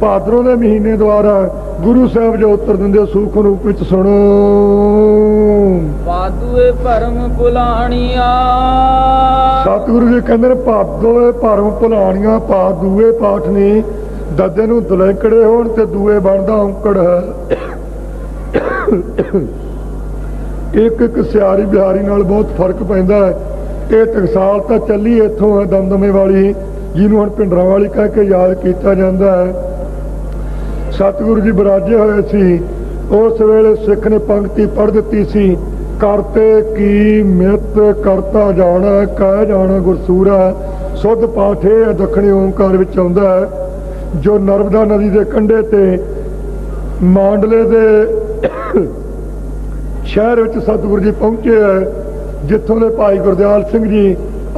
ਭਾਦਰੋਂ ਦੇ ਮਹੀਨੇ ਦੁਆਰਾ ਗੁਰੂ ਸਾਹਿਬ ਜੋ ਉੱਤਰ ਦਿੰਦੇ ਹੋ ਸੂਖਮ ਰੂਪ ਵਿੱਚ ਸੁਣੋ। ਪਾਦੂਏ ਭਰਮ ਪੁਲਾਣੀਆਂ ਸਤਿਗੁਰੂ ਜੀ ਕਹਿੰਦੇ ਨੇ ਭਾਦੋ ਭਰਮ ਭੁਲਾਣੀਆਂ ਪਾ ਦੂਏ ਪਾਠ ਨੇ। ਦੱਦੇ ਨੂੰ ਦੁਲੈਂਕੜੇ ਹੋਣ ਤੇ ਦੂਏ ਬਣਦਾ ਔਂਕੜ ਹੈ। ਇੱਕ ਇੱਕ ਸਿਆਰੀ ਬਿਹਾਰੀ ਨਾਲ ਬਹੁਤ ਫ਼ਰਕ ਪੈਂਦਾ ਹੈ। ਇਹ ਟਕਸਾਲ ਤਾਂ ਚੱਲੀ ਇੱਥੋਂ ਹੈ ਦਮਦਮੇ ਵਾਲੀ। ਜਿਹਨੂੰ ਹੁਣ ਪਿੰਡਰਾਂ ਵਾਲੀ ਕਹਿ ਕੇ ਯਾਦ ਕੀਤਾ ਜਾਂਦਾ ਹੈ। ਸਤਿਗੁਰੂ ਜੀ ਬਰਾਜੇ ਹੋਏ ਸੀ। ਉਸ ਵੇਲੇ ਸਿੱਖ ਨੇ ਪੰਕਤੀ ਪੜ੍ਹ ਦਿੱਤੀ ਸੀ। ਕਰਤੇ ਕੀ ਮਿਤ ਕਰਤਾ ਜਾਣਾ, ਕਹਿ ਜਾਣਾ ਗੁਰਸੂਰਾ ਸੁਧ ਪਾਠ ਇਹ ਦੱਖਣੀ ਓੰਕਾਰ ਵਿੱਚ ਆਉਂਦਾ ਹੈ। ਜੋ ਨਰਮਦਾ ਨਦੀ ਦੇ ਕੰਢੇ ਤੇ ਮਾਂਡਲੇ ਦੇ ਸ਼ਹਿਰ ਵਿੱਚ ਸਤਿਗੁਰੂ ਜੀ ਪਹੁੰਚੇ ਹੈ, ਜਿੱਥੋਂ ਦੇ ਭਾਈ ਗੁਰਦਿਆਲ ਸਿੰਘ ਜੀ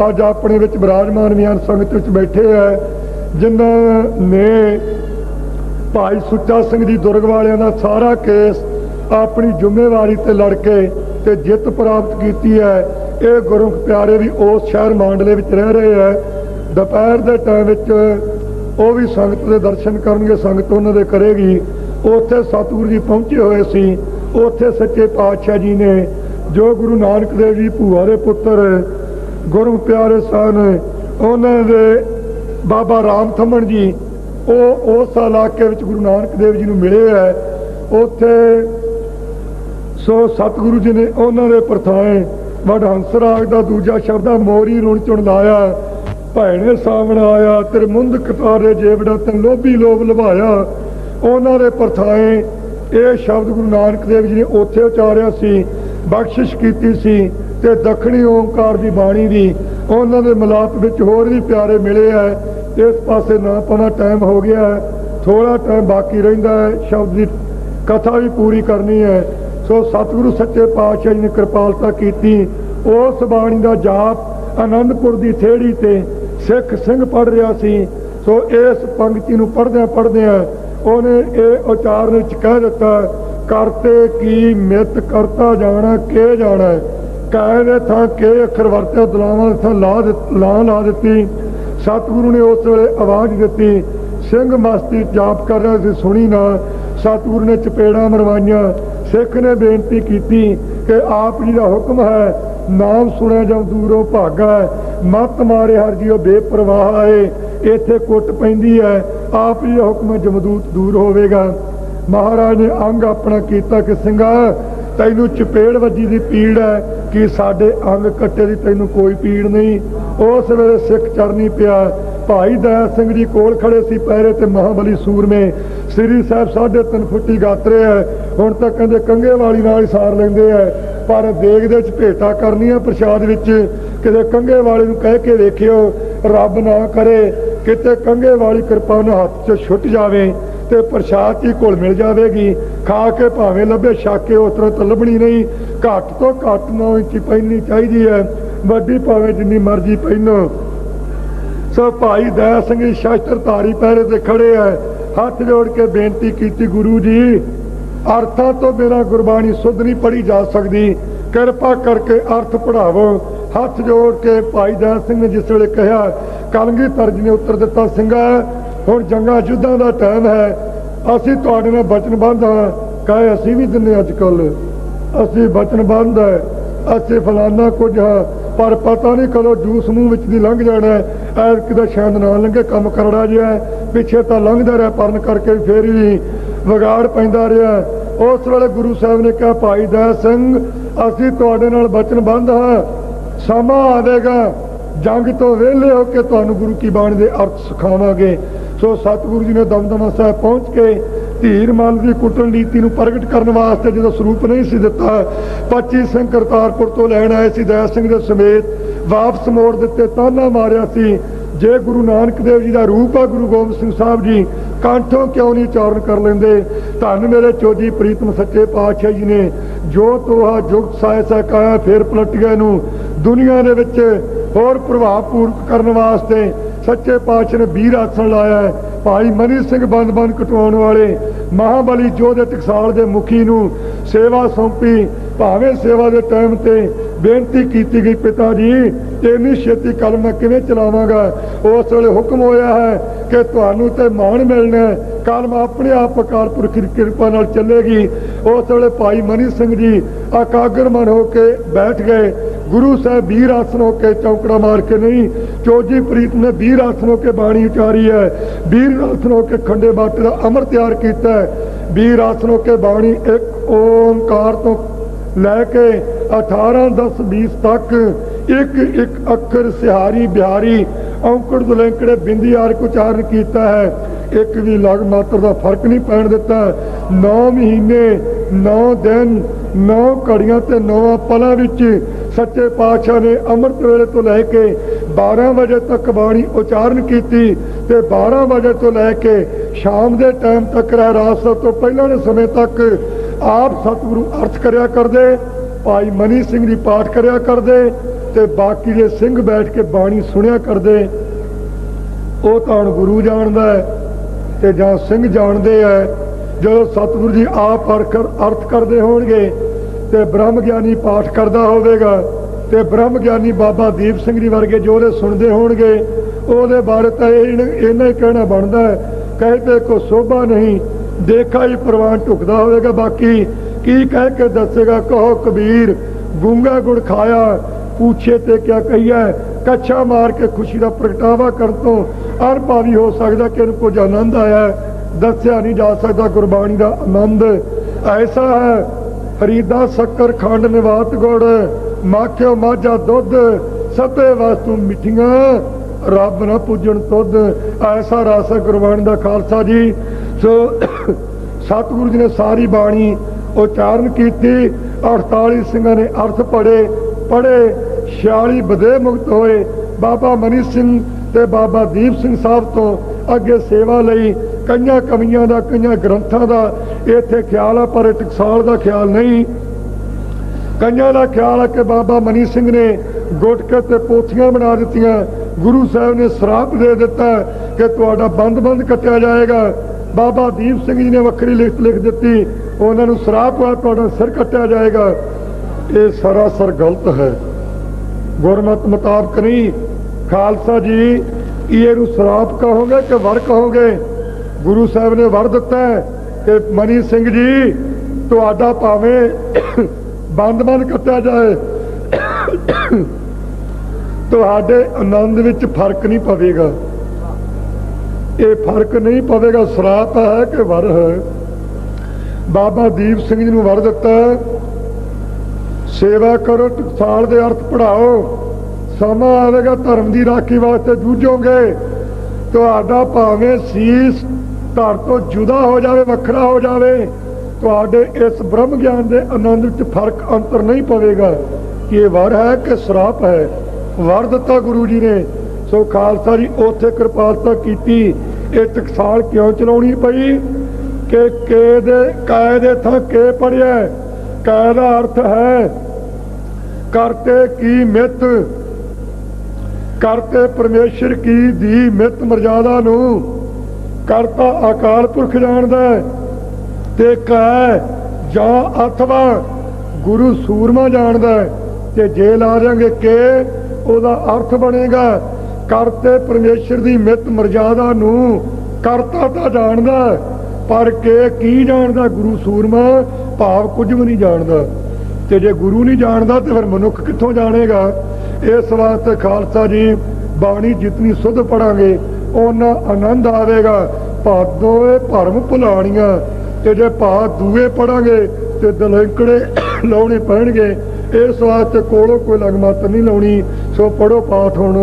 ਅੱਜ ਆਪਣੇ ਵਿੱਚ ਬਿਰਾਜਮਾਨ ਮਿਆਨ ਸੰਗਤ ਵਿੱਚ ਬੈਠੇ ਹੈ, ਜਿਨ੍ਹਾਂ ਨੇ ਭਾਈ ਸੁੱਚਾ ਸਿੰਘ ਜੀ ਦੁਰਗ ਵਾਲਿਆਂ ਦਾ ਸਾਰਾ ਕੇਸ ਆਪਣੀ ਜ਼ਿੰਮੇਵਾਰੀ ਤੇ ਲੜ ਕੇ ਤੇ ਜਿੱਤ ਪ੍ਰਾਪਤ ਕੀਤੀ ਹੈ। ਇਹ ਗੁਰਮੁਖ ਪਿਆਰੇ ਵੀ ਉਸ ਸ਼ਹਿਰ ਮਾਂਡਲੇ ਵਿੱਚ ਰਹਿ ਰਹੇ ਹੈ। ਦੁਪਹਿਰ ਦੇ ਟਾਈਮ ਵਿੱਚ ਉਹ ਵੀ ਸੰਗਤ ਦੇ ਦਰਸ਼ਨ ਕਰਨਗੇ, ਸੰਗਤ ਉਹਨਾਂ ਦੇ ਕਰੇਗੀ। ਉੱਥੇ ਸਤਿਗੁਰੂ ਜੀ ਪਹੁੰਚੇ ਹੋਏ ਸੀ। ਉੱਥੇ ਸੱਚੇ ਪਾਤਸ਼ਾਹ ਜੀ ਨੇ ਜੋ ਗੁਰੂ ਨਾਨਕ ਦੇਵ ਜੀ ਭੂਆ ਦੇ ਪੁੱਤਰ ਗੁਰੂ ਪਿਆਰੇ ਸਨ ਉਹਨਾਂ ਦੇ ਬਾਬਾ ਰਾਮ ਥਮਣ ਜੀ, ਉਹ ਉਸ ਇਲਾਕੇ ਵਿੱਚ ਗੁਰੂ ਨਾਨਕ ਦੇਵ ਜੀ ਨੂੰ ਮਿਲੇ ਹੈ ਉੱਥੇ ਸੋ ਸਤਿਗੁਰੂ ਜੀ ਨੇ ਉਹਨਾਂ ਦੇ ਪ੍ਰਥਾਏ ਵਡ ਹੰਸਰਾਗ ਦਾ ਦੂਜਾ ਸ਼ਬਦ ਆ, ਮੋਰੀ ਰੁਣ ਚੁਣ ਲਾਇਆ। ਭੈਣੇ ਸਾਹਮਣੇ ਆਇਆ ਤੇਰੇ ਮੁੰਦ ਕਟਾਰੇ ਜੇਵੜਾ ਤੈਨ ਲੋਭੀ ਲੋਭ ਲਵਾਇਆ ਉਹਨਾਂ ਦੇ ਪ੍ਰਥਾਏ ਇਹ ਸ਼ਬਦ ਗੁਰੂ ਨਾਨਕ ਦੇਵ ਜੀ ਨੇ ਉੱਥੇ ਉਚਾਰਿਆ ਸੀ, ਬਖਸ਼ਿਸ਼ ਕੀਤੀ ਸੀ। ਤੇ ਦੱਖਣੀ ਓੰਕਾਰ ਦੀ ਬਾਣੀ ਦੀ ਉਹਨਾਂ ਦੇ ਮਲਾਪ ਵਿੱਚ ਹੋਰ ਵੀ ਪਿਆਰੇ ਮਿਲੇ ਹੈ। ਇਸ ਪਾਸੇ ਨਾ ਪਾਉਣਾ ਟਾਈਮ ਹੋ ਗਿਆ ਹੈ। ਥੋੜਾ ਟਾਈਮ ਬਾਕੀ ਰਹਿੰਦਾ ਹੈ। ਸ਼ਬਦ ਦੀ ਕਥਾ ਵੀ ਪੂਰੀ ਕਰਨੀ ਹੈ। ਸੋ ਸਤਿਗੁਰੂ ਸੱਚੇ ਪਾਤਸ਼ਾਹ ਜੀ ਨੇ ਕਿਰਪਾਲਤਾ ਕੀਤੀ। ਉਸ ਬਾਣੀ ਦਾ ਜਾਪ ਆਨੰਦਪੁਰ ਦੀ ਥੇੜੀ ਤੇ ਸਿੱਖ ਸਿੰਘ ਪੜ ਰਿਹਾ ਸੀ। ਸੋ ਇਸ ਪੰਕਤੀ ਨੂੰ ਪੜਦਿਆਂ ਪੜਦਿਆਂ ਉਹਨੇ ਇਹ ਉਚਾਰਨ ਵਿੱਚ ਕਹਿ ਦਿੱਤਾ, ਕਰਤੇ ਕੀ ਮਿਤ ਕਰਤਾ ਜਾਣਾ, ਕੇ ਜਾਣਾ? ਕਾਇ ਦੇ ਥਾਂ ਕੇ ਅੱਖਰ ਵਰਤੇ ਦੁਲਾਵਾਂ ਦੇ ਥਾਂ ਲਾ ਦਿੱਤ- ਲਾਂ ਲਾ ਦਿੱਤੀ। ਸਤਿਗੁਰੂ ਨੇ ਉਸ ਵੇਲੇ ਆਵਾਜ਼ ਦਿੱਤੀ, ਸਿੰਘ ਮਸਤੀ ਜਾਪ ਕਰ ਰਿਹਾ ਸੀ, ਸੁਣੀ ਨਾ। ਸਤਿਗੁਰੂ ਨੇ ਚਪੇੜਾਂ ਮਰਵਾਈਆਂ। ਸਿੱਖ ਨੇ ਬੇਨਤੀ ਕੀਤੀ ਕਿ ਆਪ ਜੀ ਦਾ ਹੁਕਮ ਹੈ, ਨਾਮ ਸੁਣਿਆ ਜਾਂ ਦੂਰੋਂ ਭਾਗਾ ਮਤ ਮਾਰੇ ਹਰ ਜੀਓ ਬੇਪਰਵਾਹ ਆਏ, ਇੱਥੇ ਕੁੱਟ ਪੈਂਦੀ ਹੈ। ਆਪ ਜੀ ਦਾ ਹੁਕਮ ਜਮਦੂਤ ਦੂਰ ਹੋਵੇਗਾ। ਮਹਾਰਾਜ ਨੇ ਅੰਗ ਆਪਣਾ ਕੀਤਾ ਕਿ, ਸਿੰਘਾ, ਤੈਨੂੰ ਚਪੇੜ ਵੱਜੀ ਦੀ ਪੀੜ ਹੈ ਕਿ ਸਾਡੇ ਅੰਗ ਕੱਟੇ ਦੀ ਤੈਨੂੰ ਕੋਈ ਪੀੜ ਨਹੀਂ। ਉਸ ਵੇਲੇ ਸਿੱਖ ਚਰਨੀ ਪਿਆ। ਭਾਈ ਦਇਆ ਸਿੰਘ ਜੀ ਕੋਲ ਖੜੇ ਸੀ ਪਹਿਰੇ ਤੇ ਮਹਾਬਲੀ ਸੂਰਮੇ। ਸ੍ਰੀ ਸਾਹਿਬ ਸਾਢੇ ਤਿੰਨ ਫੁੱਟੀ ਗਾਤਰੇ ਹੈ ਹੁਣ ਤਾਂ ਕਹਿੰਦੇ ਕੰਗੇ ਵਾਲੀ ਨਾਲ ਹੀ ਸਾਰ ਲੈਂਦੇ ਐ। ਪਰ ਦੇਗ ਦੇ ਵਿੱਚ ਭੇਟਾ ਕਰਨੀ ਆ ਪ੍ਰਸ਼ਾਦ ਵਿੱਚ। ਕਿਤੇ ਕੰਗੇ ਵਾਲੇ ਨੂੰ ਕਹਿ ਕੇ ਵੇਖਿਓ, ਰੱਬ ਨਾ ਕਰੇ, ਕਿਤੇ ਕੰਗੇ ਵਾਲੀ ਕਿਰਪਾ ਨਾਲ ਹੱਥ 'ਚ ਛੁੱਟ ਜਾਵੇ। ਤੇ ਪ੍ਰਸ਼ਾਦ ਹੀ ਘੁਲ ਮਿਲ ਜਾਵੇਗੀ? ਖਾ ਕੇ ਭਾਵੇਂ ਲੱਭੇ ਛਾਕੇ ਉਸ ਤਰ੍ਹਾਂ ਨਹੀਂ। ਘੱਟ ਤੋਂ ਘੱਟ 9 ਇੰਚੀ ਪਹਿਨਣੀ ਚਾਹੀਦੀ ਹੈ। ਵੱਡੀ ਭਾਵੇਂ ਜਿੰਨੀ ਮਰਜ਼ੀ ਪਹਿਨੋ ਸੋ ਭਾਈ ਦਇਆ ਸਿੰਘ ਜੀ ਧਾਰੀ ਪਹਿਰੇ ਤੇ ਖੜੇ ਐ ਹੱਥ ਜੋੜ ਕੇ ਬੇਨਤੀ ਕੀਤੀ, ਗੁਰੂ ਜੀ, ਅਰਥਾਂ ਤੋਂ ਬਿਨਾਂ ਗੁਰਬਾਣੀ ਸੁਧ ਨਹੀਂ ਪੜੀ ਜਾ ਸਕਦੀ। ਕਿਰਪਾ ਕਰਕੇ ਅਰਥ ਪੜਾਵੋ ਹੱਥ ਜੋੜ ਕੇ ਭਾਈ ਦਇਆ ਸਿੰਘ ਨੇ ਜਿਸ ਵੇਲੇ ਕਿਹਾ, ਕਲਗੀ ਤਰਜ ਨੇ ਉੱਤਰ ਦਿੱਤਾ, ਸਿੰਘਾ ਹੁਣ ਜੰਗਾਂ ਯੁੱਧਾਂ ਦਾ ਟਾਈਮ ਹੈ। ਅਸੀਂ ਤੁਹਾਡੇ ਨਾਲ ਬਚਨਬੰਧ ਹਾਂ। ਕਹੇ ਅਸੀਂ ਵੀ ਦਿੰਨੇ ਅੱਜ ਕੱਲ ਅਸੀਂ ਬਚਨਬੰਧ ਹੈ। ਅਸੀਂ ਫਲਾਨਾ ਕੁਝ ਹਾਂ। ਪਰ ਪਤਾ ਨਹੀਂ ਕਦੋਂ ਜੂਸ ਮੂੰਹ ਵਿੱਚ ਦੀ ਲੰਘ ਜਾਣਾ ਹੈ। ਐਰ ਕਿਦਾ ਸ਼ਾਇਦ ਨਾ ਲੰਘੇ, ਕੰਮ ਕਰੜਾ ਜਿਹਾ ਪਿੱਛੇ ਤਾਂ ਲੰਘਦਾ ਰਿਹਾ, ਪਰਨ ਕਰਕੇ ਫੇਰ ਵੀ ਵਿਗਾੜ ਪੈਂਦਾ ਰਿਹਾ। ਉਸ ਵੇਲੇ ਗੁਰੂ ਸਾਹਿਬ ਨੇ ਕਿਹਾ, ਭਾਈ ਦਇਆ ਸਿੰਘ, ਅਸੀਂ ਤੁਹਾਡੇ ਨਾਲ ਬਚਨਬੰਧ ਹਾਂ। ਸਮਾਂ ਆਵੇਗਾ ਜੰਗ ਤੋਂ ਵਿਹਲੇ ਹੋ ਕੇ ਤੁਹਾਨੂੰ ਗੁਰੂ ਕੀ ਬਾਣੀ ਦੇ ਅਰਥ ਸਿਖਾਵਾਂਗੇ। ਸੋ ਸਤਿਗੁਰੂ ਜੀ ਨੇ ਦਮਦਮਾ ਸਾਹਿਬ ਪਹੁੰਚ ਕੇ ਧੀਰ ਮਲ ਦੀ ਕੁੱਟਣ ਨੀਤੀ ਨੂੰ ਪ੍ਰਗਟ ਕਰਨ ਵਾਸਤੇ ਜਦੋਂ ਸਰੂਪ ਨਹੀਂ ਸੀ ਦਿੱਤਾ 25 ਸਿੰਘ ਕਰਤਾਰਪੁਰ ਤੋਂ ਲੈਣ ਆਏ ਸੀ, ਦਇਆ ਸਿੰਘ ਦੇ ਸਮੇਤ ਵਾਪਸ ਮੋੜ ਦਿੱਤੇ ਤਾਨਾ ਮਾਰਿਆ ਸੀ। ਜੇ ਗੁਰੂ ਨਾਨਕ ਦੇਵ ਜੀ ਦਾ ਰੂਪ ਆ, ਗੁਰੂ ਗੋਬਿੰਦ ਸਿੰਘ ਸਾਹਿਬ ਜੀ, ਕੰਠੋਂ ਕਿਉਂ ਨਹੀਂ ਉਚਾਰਨ ਕਰ ਲੈਂਦੇ? ਧੰਨ ਮੇਰੇ ਚੋਜੀ ਪ੍ਰੀਤਮ ਸੱਚੇ ਪਾਤਸ਼ਾਹ ਜੀ ਨੇ, ਜੋ ਤੋਹਾ ਜੁਗਤ ਸਾਇ ਸਕਾਇਆ ਫੇਰ ਪਲਟ ਨੂੰ ਦੁਨੀਆ ਦੇ ਵਿੱਚ ਹੋਰ ਪ੍ਰਭਾਵ ਪੂਰਕ ਕਰਨ ਵਾਸਤੇ ਸੱਚੇ ਪਾਤਸ਼ਾਹ ਨੇ ਵੀਰ ਆਸਣ ਲਾਇਆ ਹੈ। ਭਾਈ ਮਨੀ ਸਿੰਘ ਬੰਦ ਬੰਦ ਕਟਵਾਉਣ ਵਾਲੇ ਮਹਾਬਲੀ ਜੋਧੇ ਟਕਸਾਲ ਦੇ ਮੁਖੀ ਨੂੰ ਸੇਵਾ ਸੌਂਪੀ। ਭਾਵੇਂ ਸੇਵਾ ਦੇ ਟਾਈਮ ਤੇ ਬੇਨਤੀ ਕੀਤੀ ਗਈ, ਪਿਤਾ ਜੀ, ਇੰਨੀ ਛੇਤੀ ਕਲਮ ਮੈਂ ਕਿਵੇਂ ਚਲਾਵਾਂਗਾ? ਉਸ ਵੇਲੇ ਹੁਕਮ ਹੋਇਆ ਹੈ ਕਿ ਤੁਹਾਨੂੰ ਤੇ ਮਾਣ ਮਿਲਣਾ ਹੈ। ਕਲਮ ਆਪਣੇ ਆਪ ਅਕਾਲ ਪੁਰਖ ਦੀ ਕਿਰਪਾ ਨਾਲ ਚੱਲੇਗੀ। ਉਸ ਵੇਲੇ ਭਾਈ ਮਨੀ ਸਿੰਘ ਜੀ ਇਕਾਗਰਮਨ ਹੋ ਕੇ ਬੈਠ ਗਏ। ਗੁਰੂ ਸਾਹਿਬ ਵੀਰ ਆਸਨ ਹੋ ਕੇ ਚੌਕੜਾ ਮਾਰ ਕੇ ਨਹੀਂ ਚੋਜੀ ਪ੍ਰੀਤ ਨੇ ਵੀਰ ਆਸਨ ਹੋ ਕੇ ਬਾਣੀ ਉਚਾਰੀ ਹੈ। ਵੀਰ ਆਸਨ ਹੋ ਕੇ ਖੰਡੇ ਬਾਟੇ ਦਾ ਅਮਰ ਤਿਆਰ ਕੀਤਾ ਹੈ। ਵੀਰ ਆਸਨ ਹੋ ਕੇ ਬਾਣੀ ਇੱਕ 18 10 20 ਤੱਕ ਇੱਕ ਇੱਕ ਅੱਖਰ ਸਿਹਾਰੀ, ਬਿਹਾਰੀ, ਔਂਕੜ, ਦੁਲੈਂਕੜੇ, ਬਿੰਦੀ ਆਰ ਉਚਾਰਨ ਕੀਤਾ ਹੈ। ਇੱਕ ਵੀ ਲਗ ਮਾਤਰ ਦਾ ਫ਼ਰਕ ਨਹੀਂ ਪੈਣ ਦਿੱਤਾ। 9 ਮਹੀਨੇ 9 ਦਿਨ 9 ਘੜੀਆਂ ਤੇ 9 ਪਲਾਂ ਵਿੱਚ ਸੱਚੇ ਪਾਤਸ਼ਾਹ ਨੇ ਅੰਮ੍ਰਿਤ ਵੇਲੇ ਤੋਂ ਲੈ ਕੇ 12 ਵਜੇ ਤੱਕ ਬਾਣੀ ਉਚਾਰਨ ਕੀਤੀ ਤੇ 12 ਵਜੇ ਤੋਂ ਲੈ ਕੇ ਸ਼ਾਮ ਦੇ ਟਾਈਮ ਤੱਕ ਰਹਿ, ਰਾਤ ਸਾਹਿਬ ਤੋਂ ਪਹਿਲਾਂ ਦੇ ਸਮੇਂ ਤੱਕ ਆਪ ਸਤਿਗੁਰੂ ਅਰਥ ਕਰਿਆ ਕਰਦੇ, ਭਾਈ ਮਨੀ ਸਿੰਘ ਜੀ ਪਾਠ ਕਰਿਆ ਕਰਦੇ ਤੇ ਬਾਕੀ ਦੇ ਸਿੰਘ ਬੈਠ ਕੇ ਬਾਣੀ ਸੁਣਿਆ ਕਰਦੇ। ਉਹ ਤਾਂ ਹੁਣ ਗੁਰੂ ਜਾਣਦਾ ਹੈ ਤੇ ਜਾਂ ਸਿੰਘ ਜਾਣਦੇ ਆ ਜਦੋਂ ਸਤਿਗੁਰੂ ਜੀ ਆਪ ਅਰਥ ਅਰਥ ਕਰਦੇ ਹੋਣਗੇ ਤੇ ਬ੍ਰਹਮ ਗਿਆਨੀ ਪਾਠ ਕਰਦਾ ਹੋਵੇਗਾ ਤੇ ਬ੍ਰਹਮ ਗਿਆਨੀ ਬਾਬਾ ਦੀਪ ਸਿੰਘ ਜੀ ਵਰਗੇ ਜੋ ਉਹਦੇ ਸੁਣਦੇ ਹੋਣਗੇ, ਉਹਦੇ ਬਾਰੇ ਤਾਂ ਇਹਨਾਂ ਹੀ ਕਹਿਣਾ ਬਣਦਾ ਹੈ। ਕਹਿੰਦੇ ਕੋ ਸੋਭਾ ਨਹੀਂ, ਦੇਖਾ ਹੀ ਪ੍ਰਵਾਨ ਢੁਕਦਾ ਹੋਵੇਗਾ। ਬਾਕੀ ਕੀ ਕਹਿ ਕੇ ਦੱਸੇਗਾ? ਕਹੋ ਕਬੀਰ, ਗੁੰਗਾ ਗੁੜ ਖਾਇਆ, ਪੁੱਛੇ ਤੇ ਕਿਆ ਕਹੀਐ? ਕੱਛਾ ਮਾਰ ਕੇ ਖੁਸ਼ੀ ਦਾ ਪ੍ਰਗਟਾਵਾ ਕਰਨ ਤੋਂ ਅਰਭਾਵੀ ਹੋ ਸਕਦਾ ਕਿ ਇਹਨੂੰ ਕੁਝ ਆਨੰਦ ਆਇਆ। ਦੱਸਿਆ ਨਹੀਂ ਜਾ ਸਕਦਾ ਗੁਰਬਾਣੀ ਦਾ ਆਨੰਦ। ਐਸਾ ਹੈ ਫਰੀਦਾ, ਸ਼ੱਕਰ, ਖੰਡ, ਨਿਵਾਤ, ਗੁੜ, ਮਾਖਿਓ, ਮਾਝਾ, ਦੁੱਧ, ਸਭੇ ਵਸਤੂ ਮਿੱਠੀਆਂ। ਰੱਬ ਨਾ ਪੂਜਣ ਤੁਧ, ਐਸਾ ਰਸ ਗੁਰਬਾਣੀ ਦਾ ਖਾਲਸਾ ਜੀ। ਸੋ ਸਤਿਗੁਰੂ ਜੀ ਨੇ ਸਾਰੀ ਬਾਣੀ ਉਚਾਰਨ ਕੀਤੀ 48 ਸਿੰਘਾਂ ਨੇ ਅਰਥ ਪੜੇ ਪੜੇ 46 ਬਦੇ ਮੁਕਤ ਹੋਏ। ਬਾਬਾ ਮਨੀ ਸਿੰਘ ਤੇ ਬਾਬਾ ਦੀਪ ਸਿੰਘ ਸਾਹਿਬ ਤੋਂ ਅੱਗੇ ਸੇਵਾ ਲਈ ਕਈਆਂ ਕਮੀਆਂ ਦਾ, ਕਈਆਂ ਗ੍ਰੰਥਾਂ ਦਾ ਇੱਥੇ ਖਿਆਲ ਆ, ਪਰ ਟਕਸਾਲ ਦਾ ਖਿਆਲ ਨਹੀਂ। ਕਈਆਂ ਦਾ ਖਿਆਲ ਆ ਕਿ ਬਾਬਾ ਮਨੀ ਸਿੰਘ ਨੇ ਗੁਟਕੇ ਤੇ ਪੋਥੀਆਂ ਬਣਾ ਦਿੱਤੀਆਂ। ਗੁਰੂ ਸਾਹਿਬ ਨੇ ਸਰਾਪ ਦੇ ਦਿੱਤਾ ਕਿ ਤੁਹਾਡਾ ਬੰਦ-ਬੰਦ ਕੱਟਿਆ ਜਾਏਗਾ। ਬਾਬਾ ਦੀਪ ਸਿੰਘ ਜੀ ਨੇ ਵੱਖਰੀ ਲਿਖਤ ਲਿਖ ਦਿੱਤੀ, ਉਹਨਾਂ ਨੂੰ ਸਰਾਪ ਹੋਇਆ ਤੁਹਾਡਾ ਸਿਰ ਕੱਟਿਆ ਜਾਏਗਾ। ਇਹ ਸਰਾਸਰ ਗਲਤ ਹੈ। ਗੁਰਮਤ ਮੁਤਾਬਕ ਨਹੀਂ। ਖਾਲਸਾ ਜੀ ਕੀ ਇਹਨੂੰ ਸਰਾਪ ਕਹੋਗੇ ਕਿ ਵਰ ਕਹੋਗੇ? ਗੁਰੂ ਸਾਹਿਬ ਨੇ ਵਰ ਦਿੱਤਾ ਕਿ ਮਨੀ ਸਿੰਘ ਜੀ, ਤੁਹਾਡਾ ਭਾਵੇਂ ਬੰਦ-ਬੰਦ ਕੱਟਿਆ ਜਾਏ, ਤੁਹਾਡੇ ਆਨੰਦ ਵਿੱਚ ਫ਼ਰਕ ਨਹੀਂ ਪਵੇਗਾ। ਇਹ ਫ਼ਰਕ ਨਹੀਂ ਪਵੇਗਾ, ਸਰਾਪ ਹੈ ਕਿ ਵਰ ਹੈ। ਬਾਬਾ ਦੀਪ ਸਿੰਘ ਜੀ ਨੂੰ ਵਰ ਦਿੱਤਾ ਸੇਵਾ ਕਰੋ ਟਕਸਾਲ ਦੇ ਅਰਥ ਪੜਾਓ ਸਮਾਂ ਆਵੇਗਾ, ਧਰਮ ਦੀ ਰਾਖੀ ਵਾਸਤੇ ਜੂਝੋਗੇ, ਤੁਹਾਡਾ ਭਾਵੇਂ ਸੀਸ ਘਰ ਤੋਂ ਜੁਦਾ ਹੋ ਜਾਵੇ, ਵੱਖਰਾ ਹੋ ਜਾਵੇ, ਤੁਹਾਡੇ ਇਸ ਬ੍ਰਹਮ ਗਿਆਨ ਦੇ ਆਨੰਦ ਵਿੱਚ ਫ਼ਰਕ ਅੰਤਰ ਨਹੀਂ ਪਵੇਗਾ। ਕਿ ਇਹ ਵਰ ਹੈ ਕਿ ਸਰਾਪ ਹੈ। ਵਰ ਦਿੱਤਾ ਗੁਰੂ ਜੀ ਨੇ ਸੋ ਖਾਲਸਾ ਜੀ ਉੱਥੇ ਕਿਰਪਾਲਤਾ ਕੀਤੀ। ਇਹ ਟਕਸਾਲ ਕਿਉਂ ਚਲਾਉਣੀ ਪਈ? ਕਿ ਕੇ ਦੇ ਕਾਇ ਦੇ ਥਾਂ ਕੇ ਪੜਿਆ? ਕਾਇ ਦਾ ਅਰਥ ਹੈ, ਕਰਤੇ ਕੀ ਮਿੱਤ? ਕਰਤੇ ਪਰਮੇਸ਼ਰ ਕੀ ਦੀ ਮਿੱਤ ਮਰਜ਼ਾਦਾ ਨੂੰ? ਕਰਤਾ ਅਕਾਲ ਪੁਰਖ ਜਾਣਦਾ ਤੇ ਕੈ ਜਾਂ ਅਥਵਾ ਗੁਰੂ ਸੂਰਮਾ ਜਾਣਦਾ ਤੇ ਜੇ ਲਾ ਜਾਾਂਗੇ ਕਿ, ਉਹਦਾ ਅਰਥ ਬਣੇਗਾ, ਕਰਤੇ ਪਰਮੇਸ਼ਰ ਦੀ ਮਿੱਤ ਮਰਜ਼ਾਦਾ ਨੂੰ ਕਰਤਾ ਤਾਂ ਜਾਣਦਾ ਪਰ ਕਿ ਕੀ ਜਾਣਦਾ ਗੁਰੂ ਸੂਰਮਾ? ਭਾਵ ਕੁਝ ਵੀ ਨਹੀਂ ਜਾਣਦਾ। ਤੇ ਜੇ ਗੁਰੂ ਨਹੀਂ ਜਾਣਦਾ, ਤੇ ਫਿਰ ਮਨੁੱਖ ਕਿੱਥੋਂ ਜਾਣੇਗਾ? ਇਸ ਵਾਸਤੇ ਖਾਲਸਾ ਜੀ, ਬਾਣੀ ਜਿਤਨੀ ਸੁਧ ਪੜਾਂਗੇ ਉਹਨਾਂ ਆਨੰਦ ਆਵੇਗਾ। ਭਾਦੋਏ ਭਰਮ ਭੁਲਾਣੀਆਂ ਤੇ ਜੇ ਭਾ ਦੂਏ ਪੜਾਂਗੇ ਤੇ ਦਲੈਂਕੜੇ ਲਾਉਣੇ ਪੈਣਗੇ। ਇਸ ਵਾਸਤੇ ਕੋਲੋਂ ਕੋਈ ਲਗਮਤ ਨਹੀਂ ਲਾਉਣੀ। ਸੋ ਪੜੋ ਪਾਠ ਹੁਣ।